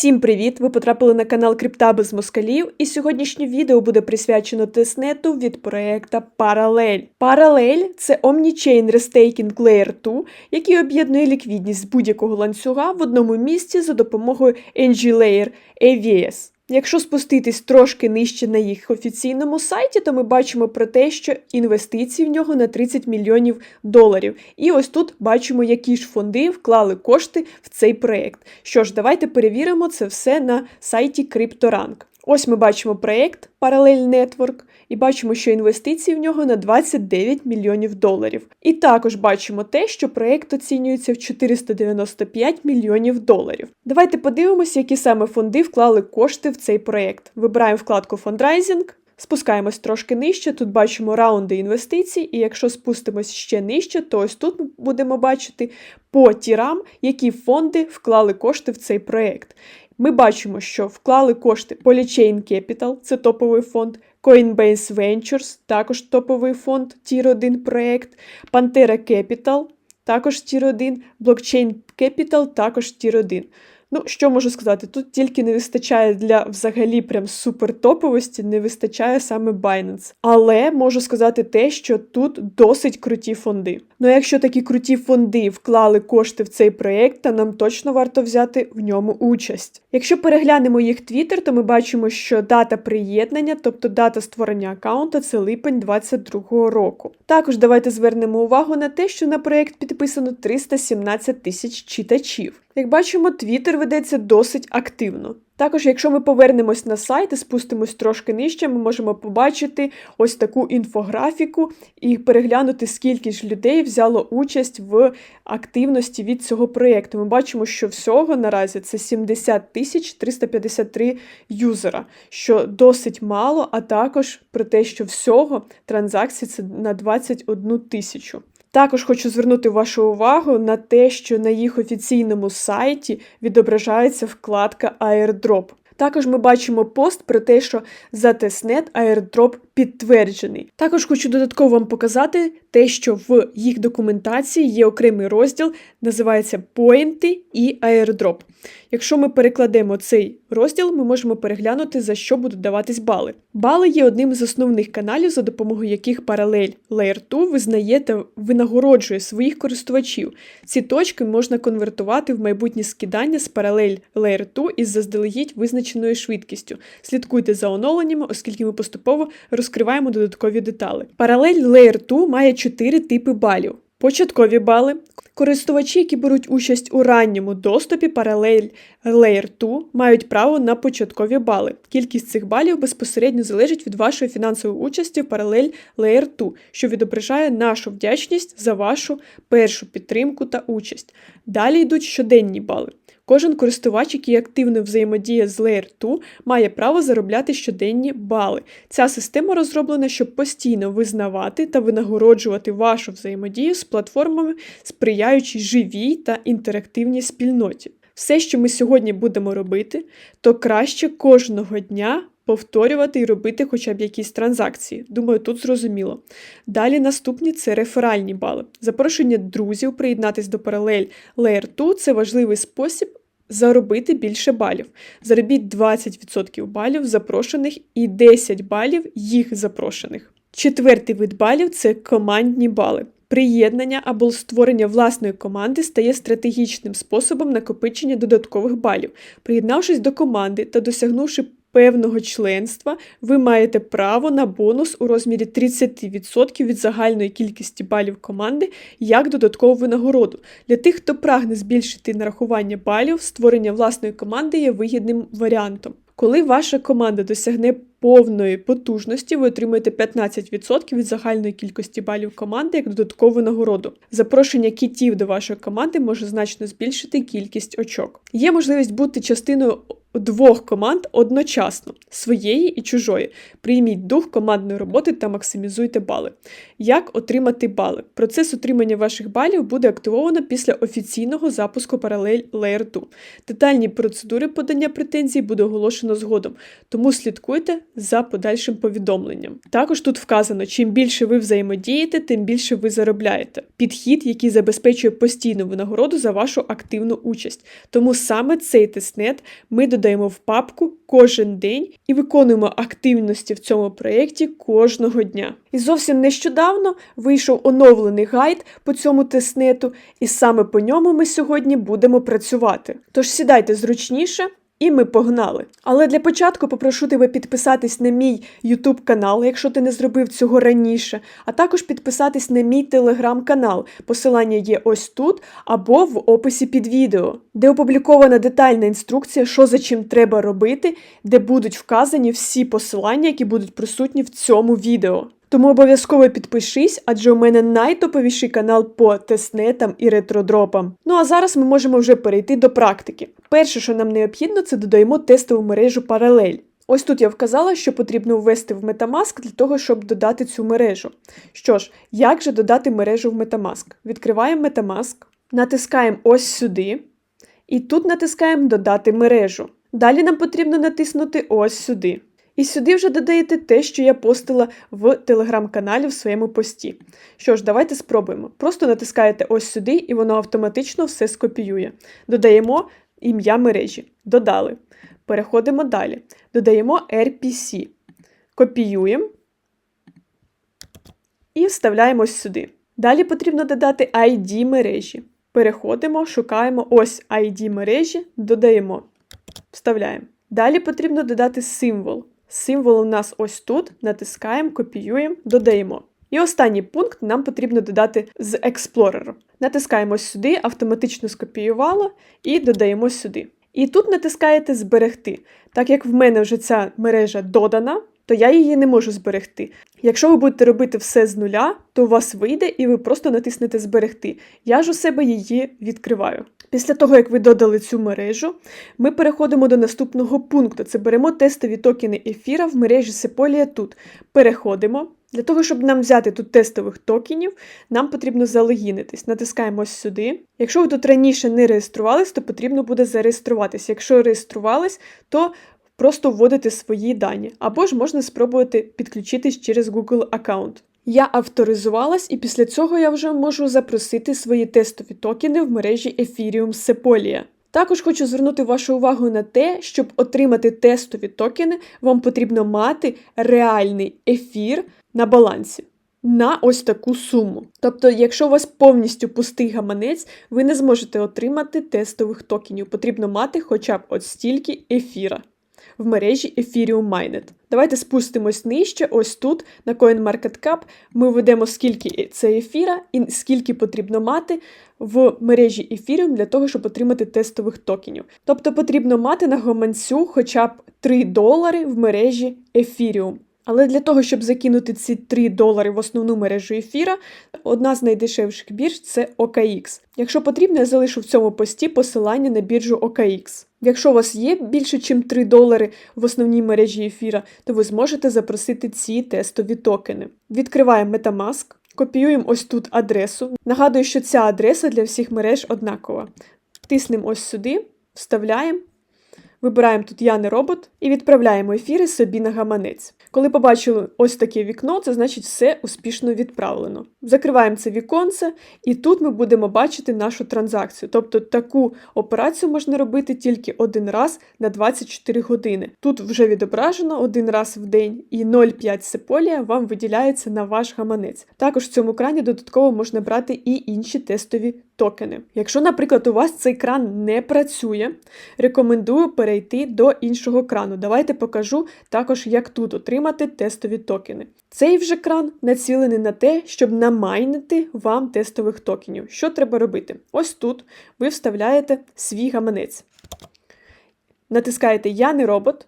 Всім привіт! Ви потрапили на канал Крипта без москалів, і сьогоднішнє відео буде присвячено тестнету від проекта Паралель. Паралель – це Omnichain Restaking Layer 2, який об'єднує ліквідність будь-якого ланцюга в одному місці за допомогою NG-Layer AVS. Якщо спуститись трошки нижче на їх офіційному сайті, то ми бачимо про те, що інвестиції в нього на 30 мільйонів доларів. І ось тут бачимо, які ж фонди вклали кошти в цей проект. Що ж, давайте перевіримо це все на сайті CryptoRank. Ось ми бачимо проект Parallel Network і бачимо, що інвестиції в нього на 29 мільйонів доларів. І також бачимо те, що проект оцінюється в 495 мільйонів доларів. Давайте подивимося, які саме фонди вклали кошти в цей проект. Вибираємо вкладку Fundraising. Спускаємось трошки нижче, тут бачимо раунди інвестицій, і якщо спустимось ще нижче, то ось тут ми будемо бачити по тірам, які фонди вклали кошти в цей проект. Ми бачимо, що вклали кошти Polychain Capital, це топовий фонд, Coinbase Ventures, також топовий фонд, Tier 1 проект, Pantera Capital, також Tier 1, Blockchain Capital, також Tier 1. Ну, що можу сказати? Тут тільки не вистачає для взагалі прям супертоповості, не вистачає саме Binance. Але можу сказати те, що тут досить круті фонди. Ну, а якщо такі круті фонди вклали кошти в цей проєкт, то нам точно варто взяти в ньому участь. Якщо переглянемо їх твіттер, то ми бачимо, що дата приєднання, тобто дата створення аккаунта, це липень 2022 року. Також давайте звернемо увагу на те, що на проєкт підписано 317 тисяч читачів. Як бачимо, Твіттер ведеться досить активно. Також, якщо ми повернемось на сайт і спустимось трошки нижче, ми можемо побачити ось таку інфографіку і переглянути, скільки ж людей взяло участь в активності від цього проєкту. Ми бачимо, що всього наразі це 70 тисяч 353 юзера, що досить мало, а також про те, що всього транзакцій це на 21 тисячу. Також хочу звернути вашу увагу на те, що на їх офіційному сайті відображається вкладка Airdrop. Також ми бачимо пост про те, що за тестнет airdrop підтверджений. Також хочу додатково вам показати те, що в їх документації є окремий розділ, називається Поінти і airdrop. Якщо ми перекладемо цей розділ, ми можемо переглянути, за що будуть даватись бали. Бали є одним з основних каналів, за допомогою яких паралель Layer 2 визнає та винагороджує своїх користувачів. Ці точки можна конвертувати в майбутнє скидання з паралель Layer 2 із заздалегідь визначеною швидкістю. Слідкуйте за оновленнями, оскільки ми поступово розкриваємо додаткові деталі. Паралель Layer 2 має 4 типи балів. Початкові бали. Користувачі, які беруть участь у ранньому доступі паралель Layer 2, мають право на початкові бали. Кількість цих балів безпосередньо залежить від вашої фінансової участі в паралель Layer 2, що відображає нашу вдячність за вашу першу підтримку та участь. Далі йдуть щоденні бали. Кожен користувач, який активно взаємодіє з Layer 2, має право заробляти щоденні бали. Ця система розроблена, щоб постійно визнавати та винагороджувати вашу взаємодію з платформами, сприяючи живій та інтерактивній спільноті. Все, що ми сьогодні будемо робити, то краще кожного дня. Повторювати і робити хоча б якісь транзакції. Думаю, тут зрозуміло. Далі наступні це реферальні бали. Запрошення друзів приєднатись до паралель Layer 2 – це важливий спосіб заробити більше балів. Заробіть 20% балів запрошених і 10 балів їх запрошених. Четвертий вид балів це командні бали. Приєднання або створення власної команди стає стратегічним способом накопичення додаткових балів. Приєднавшись до команди та досягнувши певного членства, ви маєте право на бонус у розмірі 30% від загальної кількості балів команди як додаткову винагороду. Для тих, хто прагне збільшити нарахування балів, створення власної команди є вигідним варіантом. Коли ваша команда досягне повної потужності, ви отримуєте 15% від загальної кількості балів команди як додаткову нагороду. Запрошення кітів до вашої команди може значно збільшити кількість очок. Є можливість бути частиною двох команд одночасно своєї і чужої. Прийміть дух командної роботи та максимізуйте бали. Як отримати бали? Процес отримання ваших балів буде активовано після офіційного запуску паралель Layer 2. Детальні процедури подання претензій буде оголошено згодом, тому слідкуйте за подальшим повідомленням. Також тут вказано, чим більше ви взаємодієте, тим більше ви заробляєте. Підхід, який забезпечує постійну винагороду за вашу активну участь. Тому саме цей тестнет ми додаємо в папку кожен день і виконуємо активності в цьому проєкті кожного дня. І зовсім нещодавно вийшов оновлений гайд по цьому тестнету, і саме по ньому ми сьогодні будемо працювати. Тож сідайте зручніше. І ми погнали. Але для початку попрошу тебе підписатись на мій YouTube канал, якщо ти не зробив цього раніше, а також підписатись на мій телеграм-канал. Посилання є ось тут або в описі під відео, де опублікована детальна інструкція, що за чим треба робити, де будуть вказані всі посилання, які будуть присутні в цьому відео. Тому обов'язково підпишись, адже у мене найтоповіший канал по тестнетам і ретродропам. Ну а зараз ми можемо вже перейти до практики. Перше, що нам необхідно, це додаємо тестову мережу паралель. Ось тут я вказала, що потрібно ввести в Metamask для того, щоб додати цю мережу. Що ж, як же додати мережу в Metamask? Відкриваємо Metamask, натискаємо ось сюди, і тут натискаємо Додати мережу. Далі нам потрібно натиснути ось сюди. І сюди вже додаєте те, що я постила в телеграм-каналі в своєму пості. Що ж, давайте спробуємо. Просто натискаєте ось сюди, і воно автоматично все скопіює. Додаємо ім'я мережі. Додали. Переходимо далі. Додаємо RPC. Копіюємо і вставляємо сюди. Далі потрібно додати ID мережі. Переходимо, шукаємо ось ID мережі, додаємо, вставляємо. Далі потрібно додати символ. Символ у нас ось тут. Натискаємо, копіюємо, додаємо. І останній пункт нам потрібно додати з Explorer. Натискаємо сюди, автоматично скопіювало, і додаємо сюди. І тут натискаєте Зберегти. Так як в мене вже ця мережа додана, то я її не можу зберегти. Якщо ви будете робити все з нуля, то у вас вийде і ви просто натиснете Зберегти. Я ж у себе її відкриваю. Після того, як ви додали цю мережу, ми переходимо до наступного пункту. Це беремо тестові токени ефіра в мережі Sepolia тут. Переходимо. Для того, щоб нам взяти тут тестових токенів, нам потрібно залогінитись. Натискаємо ось сюди. Якщо ви тут раніше не реєструвались, то потрібно буде зареєструватися. Якщо реєструвались, то просто вводите свої дані. Або ж можна спробувати підключитись через Google аккаунт. Я авторизувалась, і після цього я вже можу запросити свої тестові токени в мережі Ethereum Sepolia. Також хочу звернути вашу увагу на те, щоб отримати тестові токени, вам потрібно мати реальний ефір на балансі. На ось таку суму. Тобто, якщо у вас повністю пустий гаманець, ви не зможете отримати тестових токенів. Потрібно мати хоча б от стільки ефіра в мережі Ethereum Майнет. Давайте спустимось нижче, ось тут, на CoinMarketCap, ми введемо, скільки це ефіра і скільки потрібно мати в мережі Ethereum для того, щоб отримати тестових токенів. Тобто потрібно мати на гаманцю хоча б 3 долари в мережі Ethereum. Але для того, щоб закинути ці 3 долари в основну мережу ефіра, одна з найдешевших бірж це OKX. Якщо потрібно, я залишу в цьому пості посилання на біржу OKX. Якщо у вас є більше, ніж 3 долари в основній мережі ефіра, то ви зможете запросити ці тестові токени. Відкриваємо Metamask, копіюємо ось тут адресу. Нагадую, що ця адреса для всіх мереж однакова. Тиснемо ось сюди, вставляємо. Вибираємо тут Я не робот і відправляємо ефіри собі на гаманець. Коли побачили ось таке вікно, це значить все успішно відправлено. Закриваємо це віконце, і тут ми будемо бачити нашу транзакцію. Тобто таку операцію можна робити тільки один раз на 24 години. Тут вже відображено один раз в день, і 0,5 сеполія вам виділяється на ваш гаманець. Також в цьому крані додатково можна брати і інші тестові токени. Якщо, наприклад, у вас цей кран не працює, рекомендую перейти до іншого крану. Давайте покажу також, як тут отримати тестові токени. Цей вже кран націлений на те, щоб намайнити вам тестових токенів. Що треба робити? Ось тут ви вставляєте свій гаманець. Натискаєте Я не робот.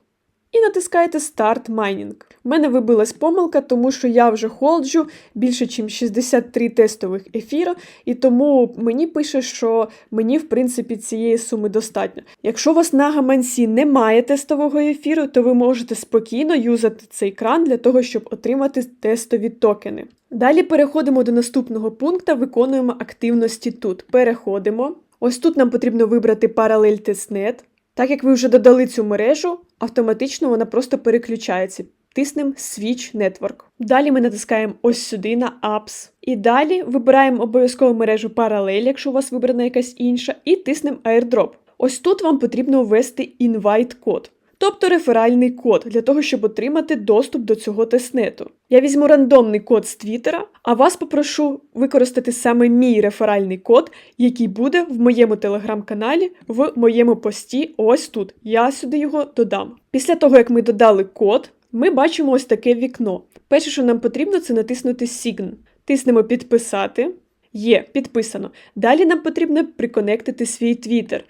І натискаєте Start Mining. У мене вибилась помилка, тому що я вже холджу більше, ніж 63 тестових ефіра, і тому мені пише, що мені, в принципі, цієї суми достатньо. Якщо у вас на гаманці немає тестового ефіру, то ви можете спокійно юзати цей кран для того, щоб отримати тестові токени. Далі переходимо до наступного пункту, виконуємо активності тут. Переходимо. Ось тут нам потрібно вибрати паралель тестнет. Так як ви вже додали цю мережу, автоматично вона просто переключається. Тиснемо Switch Network. Далі ми натискаємо ось сюди на Apps. І далі вибираємо обов'язково мережу паралель, якщо у вас вибрана якась інша, і тиснемо Airdrop. Ось тут вам потрібно ввести invite код тобто реферальний код для того, щоб отримати доступ до цього тестнету. Я візьму рандомний код з Твіттера, а вас попрошу використати саме мій реферальний код, який буде в моєму телеграм-каналі в моєму пості. Ось тут. Я сюди його додам. Після того, як ми додали код, ми бачимо ось таке вікно. Перше, що нам потрібно, це натиснути Sign. Тиснемо Підписати. Є, підписано. Далі нам потрібно приконектити свій Twitter.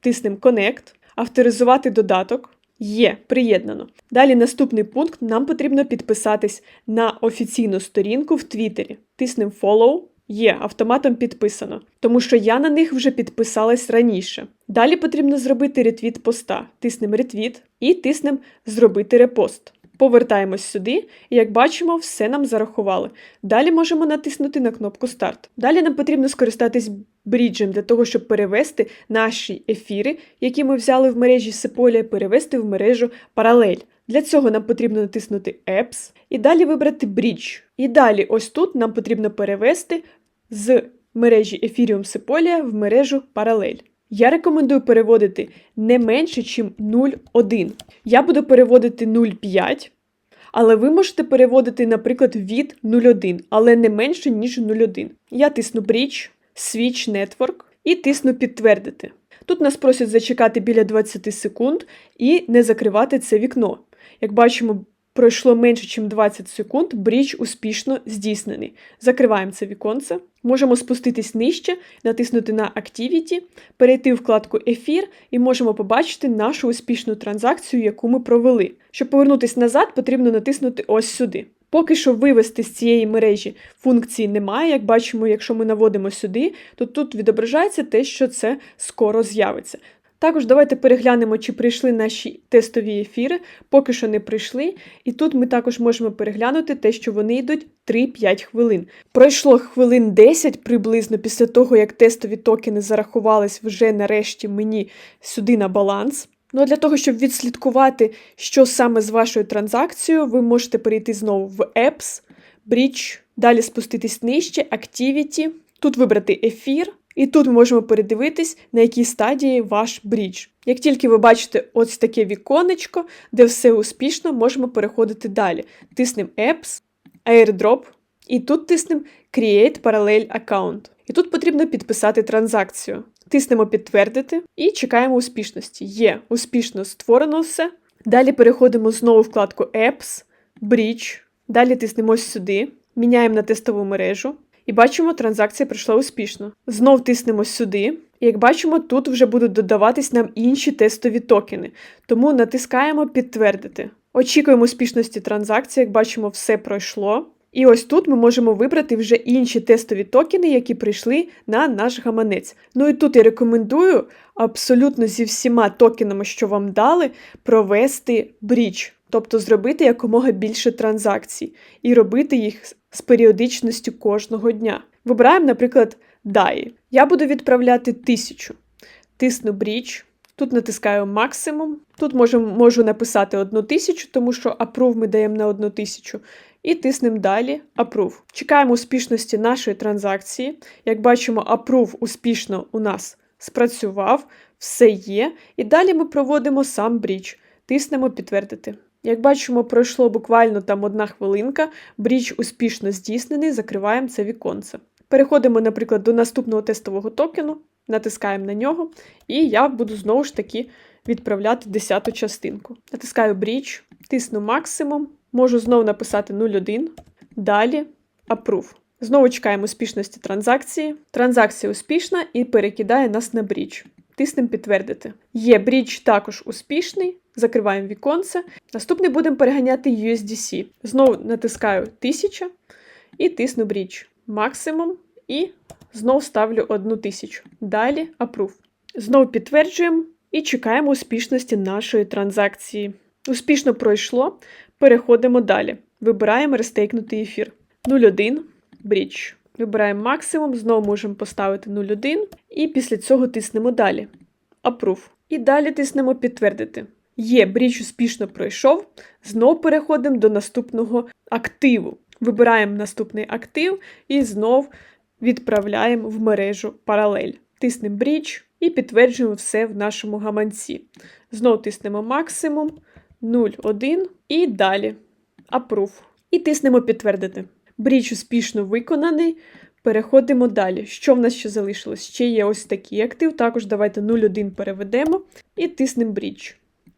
Тиснемо Connect, авторизувати додаток. Є, приєднано. Далі наступний пункт: нам потрібно підписатись на офіційну сторінку в Твіттері. Тиснемо Follow. Є, автоматом підписано, тому що я на них вже підписалась раніше. Далі потрібно зробити ретвіт поста. Тиснемо ретвіт і тиснемо Зробити репост. Повертаємось сюди, і як бачимо, все нам зарахували. Далі можемо натиснути на кнопку Старт. Далі нам потрібно скористатись бріджем для того, щоб перевести наші ефіри, які ми взяли в мережі Sepolia, перевести в мережу паралель. Для цього нам потрібно натиснути Apps і далі вибрати Bridge. І далі, ось тут нам потрібно перевести з мережі Ethereum Sepolia в мережу паралель. Я рекомендую переводити не менше, ніж 0,1. Я буду переводити 0,5, але ви можете переводити, наприклад, від 0,1, але не менше, ніж 0,1. Я тисну Bridge, Switch Network і тисну Підтвердити. Тут нас просять зачекати біля 20 секунд і не закривати це вікно. Як бачимо, Пройшло менше, ніж 20 секунд, бріч успішно здійснений. Закриваємо це віконце. Можемо спуститись нижче, натиснути на Activity, перейти в вкладку Ефір і можемо побачити нашу успішну транзакцію, яку ми провели. Щоб повернутися назад, потрібно натиснути ось сюди. Поки що вивести з цієї мережі функції немає. Як бачимо, якщо ми наводимо сюди, то тут відображається те, що це скоро з'явиться. Також давайте переглянемо, чи прийшли наші тестові ефіри, поки що не прийшли. І тут ми також можемо переглянути те, що вони йдуть 3-5 хвилин. Пройшло хвилин 10 приблизно після того, як тестові токени зарахувались вже нарешті мені сюди на баланс. Ну а для того, щоб відслідкувати, що саме з вашою транзакцією, ви можете перейти знову в Apps, Bridge, далі спуститись нижче, Activity, тут вибрати ефір. І тут ми можемо передивитись, на якій стадії ваш брідж. Як тільки ви бачите ось таке віконечко, де все успішно, можемо переходити далі. Тиснемо Apps, Airdrop, і тут тиснемо Create Parallel Account. І тут потрібно підписати транзакцію. Тиснемо Підтвердити і чекаємо успішності. Є успішно створено все. Далі переходимо знову вкладку Apps, Bridge. Далі тиснемо сюди, міняємо на тестову мережу. І бачимо, транзакція пройшла успішно. Знов тиснемо сюди. І як бачимо, тут вже будуть додаватись нам інші тестові токени. Тому натискаємо Підтвердити. Очікуємо успішності транзакції, як бачимо, все пройшло. І ось тут ми можемо вибрати вже інші тестові токени, які прийшли на наш гаманець. Ну і тут я рекомендую абсолютно зі всіма токенами, що вам дали, провести бріч, тобто зробити якомога більше транзакцій і робити їх з періодичністю кожного дня. Вибираємо, наприклад, DAI. Я буду відправляти тисячу. Тисну бріч. Тут натискаю максимум. Тут можу, можу написати одну тисячу, тому що approve ми даємо на одну тисячу. І тиснемо далі Approve. Чекаємо успішності нашої транзакції. Як бачимо, Approve успішно у нас спрацював, все є. І далі ми проводимо сам бріч. Тиснемо підтвердити. Як бачимо, пройшло буквально там одна хвилинка, бріч успішно здійснений, закриваємо це віконце. Переходимо, наприклад, до наступного тестового токену, натискаємо на нього, і я буду знову ж таки відправляти десяту частинку. Натискаю бріч, тисну максимум, можу знову написати 0,1. Далі Approve. Знову чекаємо успішності транзакції. Транзакція успішна і перекидає нас на бріч. Тиснемо підтвердити. Є бріч також успішний. Закриваємо віконце. Наступний будемо переганяти USDC. Знову натискаю 1000 і тисну Bridge. Максимум. І знову ставлю 1000. Далі Approve. Знову підтверджуємо і чекаємо успішності нашої транзакції. Успішно пройшло. Переходимо далі. Вибираємо рестейкнутий ефір. 0,1 Bridge. Вибираємо максимум, знову можемо поставити 0,1 і після цього тиснемо далі. Approve. І далі тиснемо підтвердити. Є, бріч успішно пройшов. Знову переходимо до наступного активу. Вибираємо наступний актив і знов відправляємо в мережу паралель. Тиснемо бріч і підтверджуємо все в нашому гаманці. Знову тиснемо максимум 0,1 і далі. Approve. І тиснемо підтвердити. Бріч успішно виконаний. Переходимо далі. Що в нас ще залишилось? Ще є ось такий актив. Також давайте 0,1 переведемо і тиснемо брідж.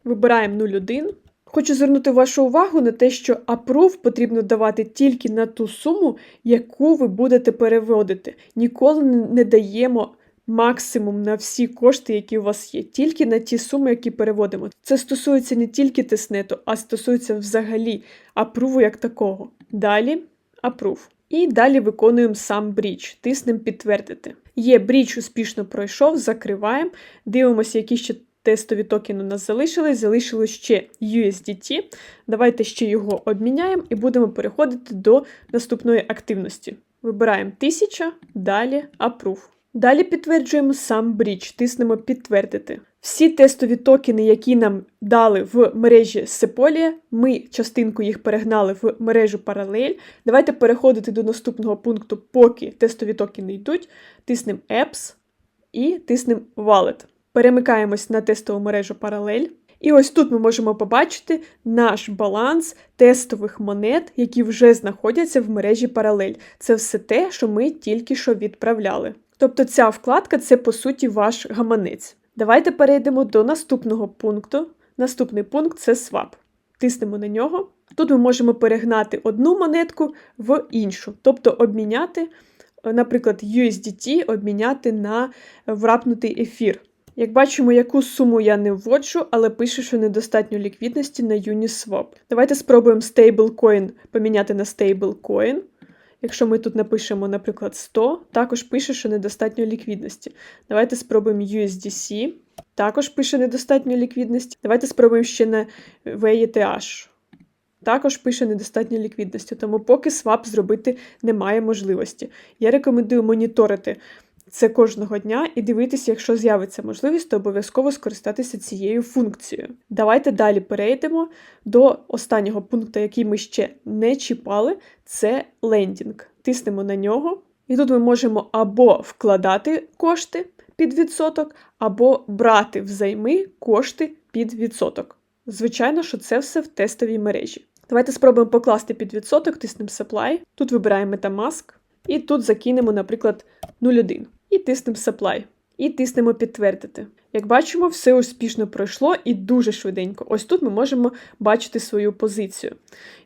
Вибираємо 0,1. Хочу звернути вашу увагу на те, що approve потрібно давати тільки на ту суму, яку ви будете переводити. Ніколи не даємо максимум на всі кошти, які у вас є, тільки на ті суми, які переводимо. Це стосується не тільки теснету, а стосується взагалі апруву як такого. Далі approve. І далі виконуємо сам брідж, тиснемо підтвердити. Є брідж успішно пройшов, закриваємо, дивимося, які ще тестові токени у нас залишились. Залишилось ще USDT. Давайте ще його обміняємо і будемо переходити до наступної активності. Вибираємо 1000, далі Approve. Далі підтверджуємо сам брідж, тиснемо підтвердити. Всі тестові токени, які нам дали в мережі Sepolia, ми частинку їх перегнали в мережу паралель. Давайте переходити до наступного пункту, поки тестові токени йдуть. Тиснемо Apps і тиснемо Wallet. Перемикаємось на тестову мережу паралель. І ось тут ми можемо побачити наш баланс тестових монет, які вже знаходяться в мережі паралель. Це все те, що ми тільки що відправляли. Тобто ця вкладка це по суті ваш гаманець. Давайте перейдемо до наступного пункту. Наступний пункт це swap. Тиснемо на нього. Тут ми можемо перегнати одну монетку в іншу, тобто обміняти, наприклад, USDT обміняти на врапнутий ефір. Як бачимо, яку суму я не вводжу, але пише, що недостатньо ліквідності на Uniswap. Давайте спробуємо stablecoin поміняти на stablecoin. Якщо ми тут напишемо, наприклад, 100, також пише, що недостатньо ліквідності. Давайте спробуємо USDC. Також пише недостатньо ліквідності. Давайте спробуємо ще на VETH. Також пише недостатньо ліквідності, тому поки свап зробити немає можливості. Я рекомендую моніторити це кожного дня і дивитися, якщо з'явиться можливість, то обов'язково скористатися цією функцією. Давайте далі перейдемо до останнього пункту, який ми ще не чіпали, це лендінг. Тиснемо на нього, і тут ми можемо або вкладати кошти під відсоток, або брати взайми кошти під відсоток. Звичайно, що це все в тестовій мережі. Давайте спробуємо покласти під відсоток, тиснемо Supply. Тут вибираємо Metamask, і тут закинемо, наприклад, 0,1 і тиснемо Supply. І тиснемо підтвердити. Як бачимо, все успішно пройшло і дуже швиденько. Ось тут ми можемо бачити свою позицію.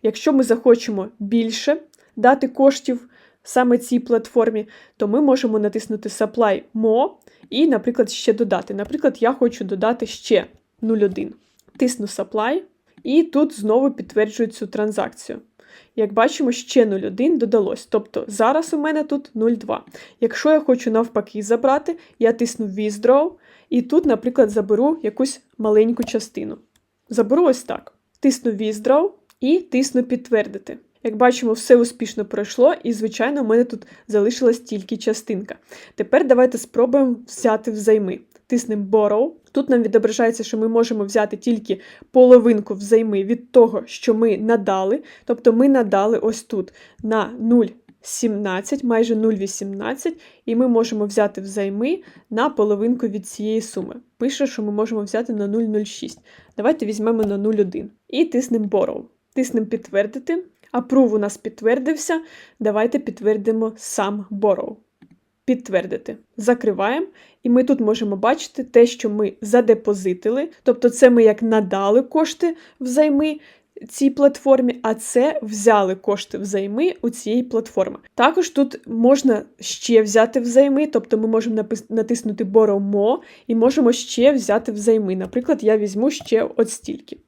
Якщо ми захочемо більше дати коштів саме цій платформі, то ми можемо натиснути Supply More і, наприклад, ще додати. Наприклад, я хочу додати ще 0,1. Тисну Supply, і тут знову підтверджую цю транзакцію. Як бачимо, ще 0,1 додалось. Тобто зараз у мене тут 0,2. Якщо я хочу навпаки забрати, я тисну Withdraw, і тут, наприклад, заберу якусь маленьку частину. Заберу ось так. Тисну Withdraw і тисну підтвердити. Як бачимо, все успішно пройшло, і, звичайно, у мене тут залишилась тільки частинка. Тепер давайте спробуємо взяти взайми. Тиснемо Borrow. Тут нам відображається, що ми можемо взяти тільки половинку взайми від того, що ми надали. Тобто ми надали ось тут на 0,17, майже 0,18, і ми можемо взяти взайми на половинку від цієї суми. Пише, що ми можемо взяти на 0,06. Давайте візьмемо на 0,1 і тиснемо Borrow. Тиснемо підтвердити. Approve у нас підтвердився. Давайте підтвердимо сам Borrow. Підтвердити. Закриваємо. І ми тут можемо бачити те, що ми задепозитили. Тобто, це ми як надали кошти взайми, цій платформі, а це взяли кошти взайми у цієї платформи. Також тут можна ще взяти взайми, тобто ми можемо натиснути More і можемо ще взяти взайми. Наприклад, я візьму ще от стільки.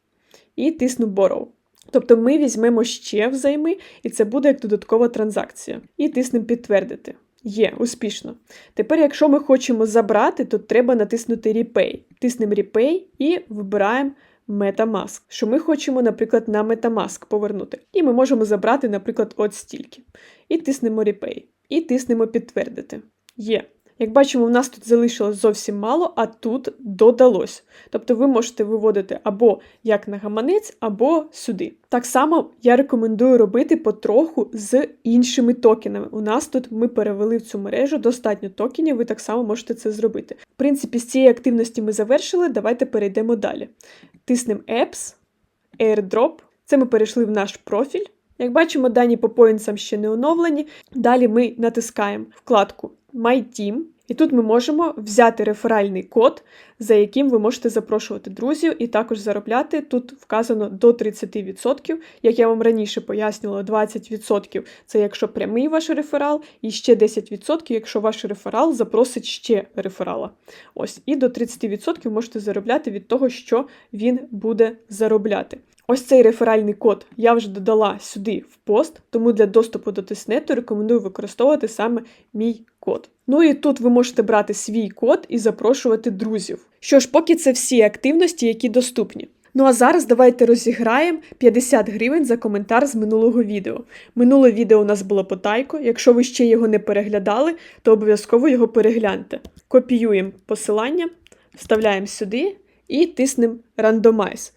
І тисну Borrow. Тобто ми візьмемо ще взайми, і це буде як додаткова транзакція. І тиснемо підтвердити. Є, успішно. Тепер, якщо ми хочемо забрати, то треба натиснути Repay. Тиснемо Repay і вибираємо MetaMask, що ми хочемо, наприклад, на MetaMask повернути. І ми можемо забрати, наприклад, от стільки. І тиснемо Repay. І тиснемо підтвердити. Є. Як бачимо, у нас тут залишилось зовсім мало, а тут додалось. Тобто ви можете виводити або як на гаманець, або сюди. Так само я рекомендую робити потроху з іншими токенами. У нас тут ми перевели в цю мережу достатньо токенів, ви так само можете це зробити. В принципі, з цієї активності ми завершили. Давайте перейдемо далі. Тиснемо Apps, Airdrop. Це ми перейшли в наш профіль. Як бачимо, дані по поінтсам ще не оновлені. Далі ми натискаємо вкладку My Team, і тут ми можемо взяти реферальний код, за яким ви можете запрошувати друзів і також заробляти. Тут вказано до 30%. Як я вам раніше пояснювала, 20% це якщо прямий ваш реферал, і ще 10%, якщо ваш реферал запросить ще реферала. Ось, і до 30% можете заробляти від того, що він буде заробляти. Ось цей реферальний код я вже додала сюди в пост, тому для доступу до тиснету рекомендую використовувати саме мій код. Ну і тут ви можете брати свій код і запрошувати друзів. Що ж, поки це всі активності, які доступні. Ну а зараз давайте розіграємо 50 гривень за коментар з минулого відео. Минуле відео у нас було по тайко. Якщо ви ще його не переглядали, то обов'язково його перегляньте. Копіюємо посилання, вставляємо сюди і тиснемо Randomize.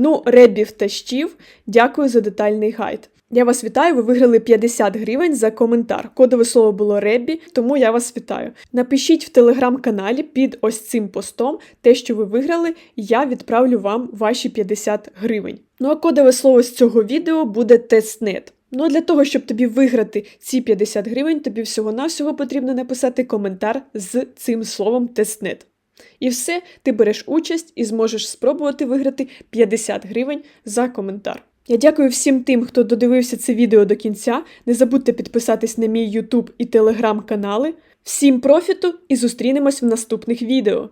Ну, ребів та щів, дякую за детальний гайд. Я вас вітаю, ви виграли 50 гривень за коментар. Кодове слово було Ребі, тому я вас вітаю. Напишіть в телеграм-каналі під ось цим постом те, що ви виграли, я відправлю вам ваші 50 гривень. Ну а кодове слово з цього відео буде тестнет. Ну а для того, щоб тобі виграти ці 50 гривень, тобі всього-навсього потрібно написати коментар з цим словом тестнет. І все, ти береш участь і зможеш спробувати виграти 50 гривень за коментар. Я дякую всім тим, хто додивився це відео до кінця. Не забудьте підписатись на мій YouTube і Telegram канали. Всім профіту і зустрінемось в наступних відео!